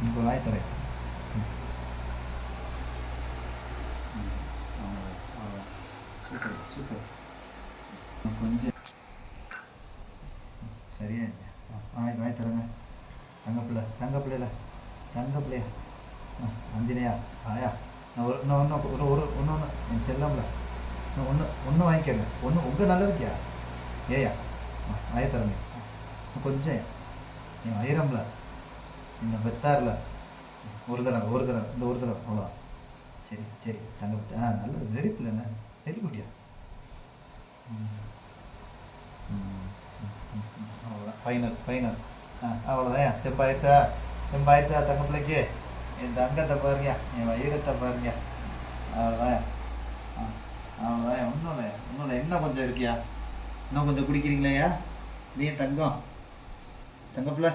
இப்போ வாய் தரேன் ம். ம், சூப்பர் சூப்பர் கொஞ்சம் சரியா ஆய் ஆ, வாய் தரங்க தங்கப்பிள்ளை தங்கப்பிள்ளையில தங்கப்பிள்ளையா ஆ, அஞ்சனையா ஆயா நான் ஒரு இன்னும் ஒன்று ஒரு ஒரு ஒன்று ஒன்று என் செல்லம்ல இன்னும் ஒன்று ஒன்று வாங்கிக்கோங்க ஒன்று உங்கள் நல்லதுக்கியா ஏயா ஆ, தரங்க கொஞ்சம் என் வயிறம்ல இந்த பெத்தார்ல ஒரு தடவை ஒரு தடவை இந்த ஒரு தடவை அவ்வளோ சரி சரி தங்க பிள்ளை ஆ நல்லது. வெரி பிள்ளைண்ணே வெரி குட்டியா ம் ம், அவ்வளோதான் ஃபைனல் ஃபைனல் ஆ அவ்வளோதான் தெம்பாயிடுச்சா தெம்பாயிடுச்சா தங்க பிள்ளைக்கு? என் தங்கத்தை பாருங்க. என் வயிறத்தை பாருங்க. அவ்வளோதான் ஆ அவ்வளோதான் ஒன்றும் இல்லை ஒன்றும் இல்லை என்ன கொஞ்சம் இருக்கியா? இன்னும் கொஞ்சம் குடிக்கிறீங்களையா நீ தங்கம். தங்கப்பிள்ள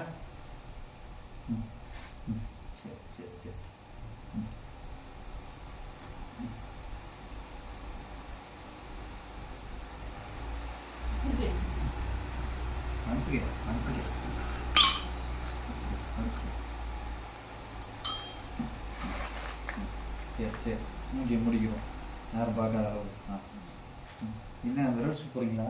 சரி சரி. சரி அனுப்புகிறேன் அனுப்புகிறேன் சரி சரி மூஞ்சி முடிக்கிறோம் யாரும் பார்க்காத அளவு ஆ. ம். என்ன விரல் போகிறீங்களா